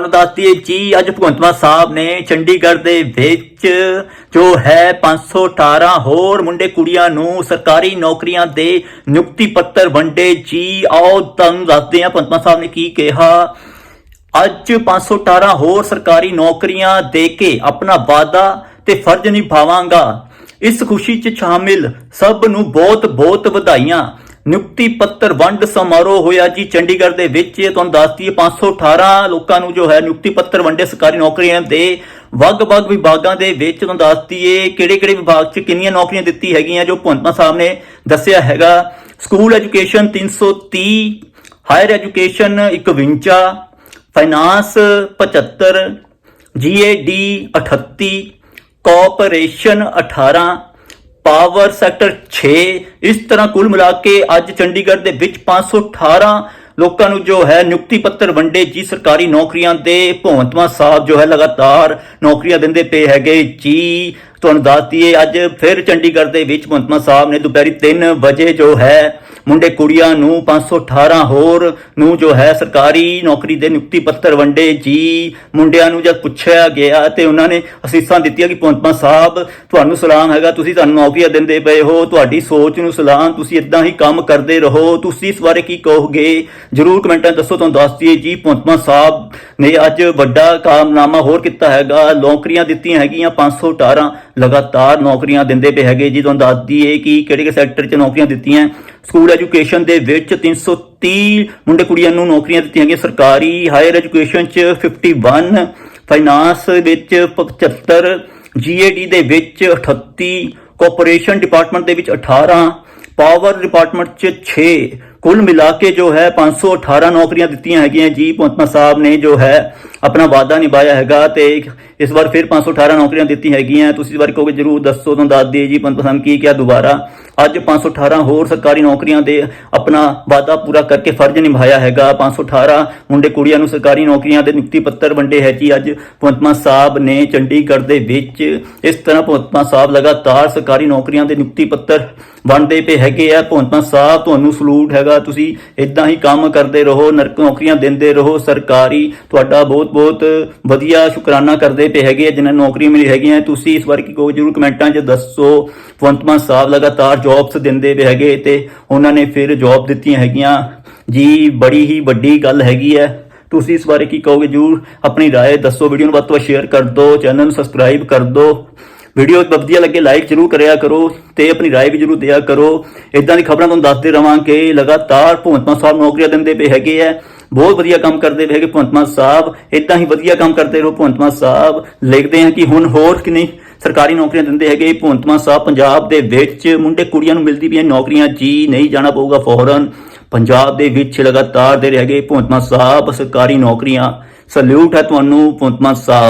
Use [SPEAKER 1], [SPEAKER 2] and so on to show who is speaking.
[SPEAKER 1] ਤੁਹਾਨੂੰ ਦੱਸ ਦਈਏ ਜੀ ਅੱਜ ਭਗਵੰਤ ਮਾਨ ਸਾਹਿਬ ਨੇ ਚੰਡੀਗੜ੍ਹ ਦੇ ਵਿੱਚ ਜੋ ਹੈ 518 ਹੋਰ ਮੁੰਡੇ ਕੁੜੀਆਂ ਨੂੰ ਸਰਕਾਰੀ ਨੌਕਰੀਆਂ ਦੇ ਨਿਯੁਕਤੀ ਪੱਤਰ ਵੰਡੇ ਜੀ, ਆਓ ਤੁਹਾਨੂੰ ਦੱਸਦੇ ਹਾਂ ਭਗਵੰਤ ਮਾਨ ਸਾਹਿਬ ਨੇ ਕੀ ਕਿਹਾ। ਅੱਜ 518 ਹੋਰ ਸਰਕਾਰੀ ਨੌਕਰੀਆਂ ਦੇ ਕੇ ਆਪਣਾ ਵਾਅਦਾ ਤੇ ਫਰਜ਼ ਨਿਭਾਵਾਂਗਾ। ਇਸ ਖੁਸ਼ੀ 'ਚ ਸ਼ਾਮਿਲ ਸਭ ਨੂੰ ਬਹੁਤ ਬਹੁਤ ਵਧਾਈਆਂ। ਨਿਯੁਕਤੀ ਪੱਤਰ ਵੰਡ ਸਮਾਰੋਹ ਹੋਇਆ ਜੀ ਚੰਡੀਗੜ੍ਹ ਦੇ ਵਿੱਚ। ਇਹ ਤੁਹਾਨੂੰ ਦੱਸਦੀ ਹੈ 518 ਲੋਕਾਂ ਨੂੰ ਜੋ ਹੈ ਨਿਯੁਕਤੀ ਪੱਤਰ ਵੰਡੇ ਸਰਕਾਰੀ ਨੌਕਰੀਆਂ ਦੇ ਵੱਖ-ਵੱਖ ਵਿਭਾਗਾਂ ਦੇ ਵਿੱਚ। ਤੁਹਾਨੂੰ ਦੱਸਦੀ ਹੈ ਕਿਹੜੇ-ਕਿਹੜੇ ਵਿਭਾਗ 'ਚ ਕਿੰਨੀਆਂ ਨੌਕਰੀਆਂ ਦਿੱਤੀ ਹੈਗੀਆਂ ਜੋ ਭਗਵੰਤ ਸਾਹਿਬ ਨੇ ਦੱਸਿਆ ਹੈਗਾ। School education 330 higher education 51 finance 75 GAD 38 cooperation 18 power sector 6 ਇਸ ਤਰ੍ਹਾਂ ਕੁੱਲ ਮਿਲਾ ਕੇ ਅੱਜ ਚੰਡੀਗੜ੍ਹ ਦੇ ਵਿੱਚ 518 ਲੋਕਾਂ ਨੂੰ ਜੋ ਹੈ ਨਿਯੁਕਤੀ ਪੱਤਰ ਵੰਡੇ ਜੀ ਸਰਕਾਰੀ ਨੌਕਰੀਆਂ ਦੇ ਭਗਵੰਤ ਮਾਨ ਸਾਹਿਬ ਜੋ ਹੈ ਲਗਾਤਾਰ ਨੌਕਰੀਆਂ ਦਿੰਦੇ ਪਏ ਹੈਗੇ ਜੀ। ਤੁਹਾਨੂੰ ਦੱਸ ਦਈਏ, ਅੱਜ ਫਿਰ ਚੰਡੀਗੜ੍ਹ ਦੇ ਵਿੱਚ ਭਗਵੰਤ ਮਾਨ ਸਾਹਿਬ ਨੇ ਦੁਪਹਿਰੀ 3 ਵਜੇ ਜੋ ਹੈ ਮੁੰਡੇ ਕੁੜੀਆਂ ਨੂੰ 518 ਹੋਰ ਨੂੰ ਜੋ ਹੈ ਸਰਕਾਰੀ ਨੌਕਰੀ ਦੇ ਨਿਯੁਕਤੀ ਪੱਤਰ ਵੰਡੇ ਜੀ। ਮੁੰਡਿਆਂ ਨੂੰ ਜਦ ਪੁੱਛਿਆ ਗਿਆ ਤੇ ਉਹਨਾਂ ਨੇ ਅਸੀਸਾਂ ਦਿੱਤੀਆਂ ਕਿ ਭਗਵੰਤ ਸਾਹਿਬ, ਤੁਹਾਨੂੰ ਸਲਾਮ ਹੈਗਾ, ਤੁਸੀਂ ਤੁਹਾਨੂੰ ਨੌਕਰੀਆਂ ਦਿੰਦੇ ਪਏ ਹੋ, ਤੁਹਾਡੀ ਸੋਚ ਨੂੰ ਸਲਾਮ, ਤੁਸੀਂ ਇਦਾਂ ਹੀ ਕੰਮ ਕਰਦੇ ਰਹੋ, ਤੁਸੀਂ ਇਸ ਬਾਰੇ ਕੀ ਕਹੋਗੇ? ਜਰੂਰ ਕਮੈਂਟਾਂ ਦੱਸੋ, ਤੁਹਾਨੂੰ ਦੱਸ ਦਈਏ ਜੀ, ਭਗਵੰਤ ਸਾਹਿਬ ਨੇ ਅੱਜ ਵੱਡਾ ਕਾਮਨਾਮਾ ਹੋਰ ਕੀਤਾ ਹੈਗਾ, ਨੌਕਰੀਆਂ ਦਿੱਤੀਆਂ ਹੈਗੀਆਂ 518 ਲਗਾਤਾਰ ਨੌਕਰੀਆਂ ਦਿੰਦੇ ਪਏ ਹੈਗੇ। ਜੀ, ਤੁਹਾਨੂੰ ਦੱਸ ਦਈਏ ਕਿ ਕਿਹੜੇ ਕਿਹੜੇ ਸੈਕਟਰ 'ਚ ਨੌਕਰੀਆਂ ਦਿੱਤੀਆਂ ਸਕੂਲ ਐਜੂਕੇਸ਼ਨ ਦੇ ਵਿੱਚ 330 ਮੁੰਡੇ ਕੁੜੀਆਂ ਨੂੰ ਨੌਕਰੀਆਂ ਦਿੱਤੀਆਂ ਗਈਆਂ ਸਰਕਾਰੀ ਹਾਇਰ ਐਜੂਕੇਸ਼ਨ 'ਚ 51 ਫਾਈਨਾਂਸ ਵਿੱਚ 75 ਜੀਏਡੀ ਦੇ ਵਿੱਚ 38 ਕੋਆਪਰੇਸ਼ਨ ਡਿਪਾਰਟਮੈਂਟ ਦੇ ਵਿੱਚ 18 ਪਾਵਰ ਡਿਪਾਰਟਮੈਂਟ 'ਚ 6 ਕੁੱਲ ਮਿਲਾ ਕੇ ਜੋ ਹੈ 518 ਨੌਕਰੀਆਂ ਦਿੱਤੀਆਂ ਹੈਗੀਆਂ। ਜੀ ਭਗਵੰਤ ਸਾਹਿਬ ਨੇ ਜੋ ਹੈ ਆਪਣਾ ਵਾਅਦਾ ਨਿਭਾਇਆ ਹੈਗਾ ਤੇ ਇਸ ਵਾਰ ਫਿਰ 518 ਨੌਕਰੀਆਂ ਦਿੱਤੀਆਂ ਹੈਗੀਆਂ। ਤੁਸੀਂ ਇਸ ਵਾਰ ਕਹੋਗੇ ਜਰੂਰ ਦੱਸੋ, ਤੁਹਾਨੂੰ ਦੱਸ ਦਈਏ। ਜੀ ਭਗਵੰਤ ਸਾਹਿਬ, ਕੀ ਕਿਹਾ? ਦੁਬਾਰਾ। ਅੱਜ 518 ਹੋਰ ਸਰਕਾਰੀ ਨੌਕਰੀਆਂ ਦੇ ਆਪਣਾ ਵਾਅਦਾ ਪੂਰਾ ਕਰਕੇ ਫਰਜ਼ ਨਿਭਾਇਆ ਹੈਗਾ। 518 ਮੁੰਡੇ ਕੁੜੀਆਂ ਨੂੰ ਸਰਕਾਰੀ ਨੌਕਰੀਆਂ ਦੇ ਨਿਯੁਕਤੀ ਪੱਤਰ ਵੰਡੇ ਹੈ ਜੀ। ਅੱਜ ਭਗਵੰਤ ਮਾਨ ਸਾਹਿਬ ਨੇ ਚੰਡੀਗੜ੍ਹ ਦੇ ਵਿੱਚ ਇਸ ਤਰ੍ਹਾਂ ਭਗਵੰਤ ਮਾਨ ਸਾਹਿਬ ਲਗਾਤਾਰ ਸਰਕਾਰੀ ਨੌਕਰੀਆਂ ਦੇ ਨਿਯੁਕਤੀ ਪੱਤਰ ਵੰਡਦੇ ਪਏ ਹੈਗੇ ਆ। ਭਗਵੰਤ ਮਾਨ ਸਾਹਿਬ, ਤੁਹਾਨੂੰ ਸਲੂਟ ਹੈਗਾ। ਤੁਸੀਂ ਇਦਾਂ ਹੀ ਕੰਮ ਕਰਦੇ ਰਹੋ, ਨਰਕ ਨੌਕਰੀਆਂ ਦਿੰਦੇ ਰਹੋ। ਸਰਕਾਰੀ ਤੁਹਾਡਾ ਬਹੁਤ ਬਹੁਤ ਵਧੀਆ ਸ਼ੁਕਰਾਨਾ ਕਰਦੇ ਪਏ ਹੈਗੇ ਆ। ਜਿਨ੍ਹਾਂ ਨੂੰ ਨੌਕਰੀ ਮਿਲੀ ਹੈਗੀਆਂ। ਤੁਸੀਂ ਇਸ ਬਾਰੇ ਕੀ ਕਹੋ? ਜਰੂਰ ਕਮੈਂਟਾਂ 'ਚ ਦੱਸੋ। ਭਗਵੰਤ ਮਾਨ ਸਾਹਿਬ ਲਗਾਤਾਰ ਜੌਬਸ ਦਿੰਦੇ ਪਏ ਹੈਗੇ ਤੇ ਉਹਨਾਂ ਨੇ ਫਿਰ ਜੌਬ ਦਿੱਤੀਆਂ ਹੈਗੀਆਂ ਜੀ ਬੜੀ ਹੀ ਵੱਡੀ ਗੱਲ ਹੈਗੀ ਹੈ ਤੁਸੀਂ ਇਸ ਬਾਰੇ ਕੀ ਕਹੋਗੇ ਜਰੂਰ ਆਪਣੀ رائے ਦੱਸੋ ਵੀਡੀਓ ਨੂੰ ਵੱਧ ਤੋਂ ਵੱਧ ਸ਼ੇਅਰ ਕਰ ਦਿਓ ਚੈਨਲ ਨੂੰ ਸਬਸਕ੍ਰਾਈਬ ਕਰ ਦਿਓ ਵੀਡੀਓ ਵਧੀਆ ਲੱਗੇ ਲਾਈਕ ਜਰੂਰ ਕਰਿਆ ਕਰੋ ਤੇ ਆਪਣੀ رائے ਵੀ ਜਰੂਰ ਦਿਆ ਕਰੋ ਇਦਾਂ ਦੀ ਖਬਰਾਂ ਤੁਹਾਨੂੰ ਦੱਸਦੇ ਰਵਾਂਗੇ ਲਗਾਤਾਰ ਭਗਵੰਤ ਮਾਨ ਸਾਹਿਬ ਨੌਕਰੀਆਂ ਦਿੰਦੇ ਪਏ ਹੈਗੇ ਆ ਬਹੁਤ ਵਧੀਆ ਕੰਮ ਕਰਦੇ ਪਏ ਹੈਗੇ ਭਗਵੰਤ ਮਾਨ ਸਾਹਿਬ ਇਦਾਂ ਹੀ ਵਧੀਆ ਕੰਮ ਕਰਦੇ ਰਹੋ ਭਗਵੰਤ ਮਾਨ ਸਾਹਿਬ ਲਿਖਦੇ ਹਾਂ ਕਿ ਹੁਣ ਹੋਰ ਕਿ ਨਹੀਂ ਸਰਕਾਰੀ ਨੌਕਰੀਆਂ ਦਿੰਦੇ ਹੈਗੇ ਭਗਵੰਤ ਮਾਨ ਸਾਹਿਬ। ਪੰਜਾਬ ਦੇ ਵਿੱਚ ਮੁੰਡੇ ਕੁੜੀਆਂ ਨੂੰ ਮਿਲਦੀ ਪਈਆਂ ਨੌਕਰੀਆਂ। ਜੀ ਨਹੀਂ ਜਾਣਾ ਪਊਗਾ ਫੌਰਨ। ਪੰਜਾਬ ਦੇ ਵਿੱਚ ਲਗਾਤਾਰ ਦੇ ਰਹੇ ਹੈਗੇ ਭਗਵੰਤ ਮਾਨ ਸਾਹਿਬ। ਸਰਕਾਰੀ ਨੌਕਰੀਆਂ। ਸਲੂਟ ਹੈ ਤੁਹਾਨੂੰ ਭਗਵੰਤ ਮਾਨ ਸਾਹਿਬ।